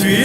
Твій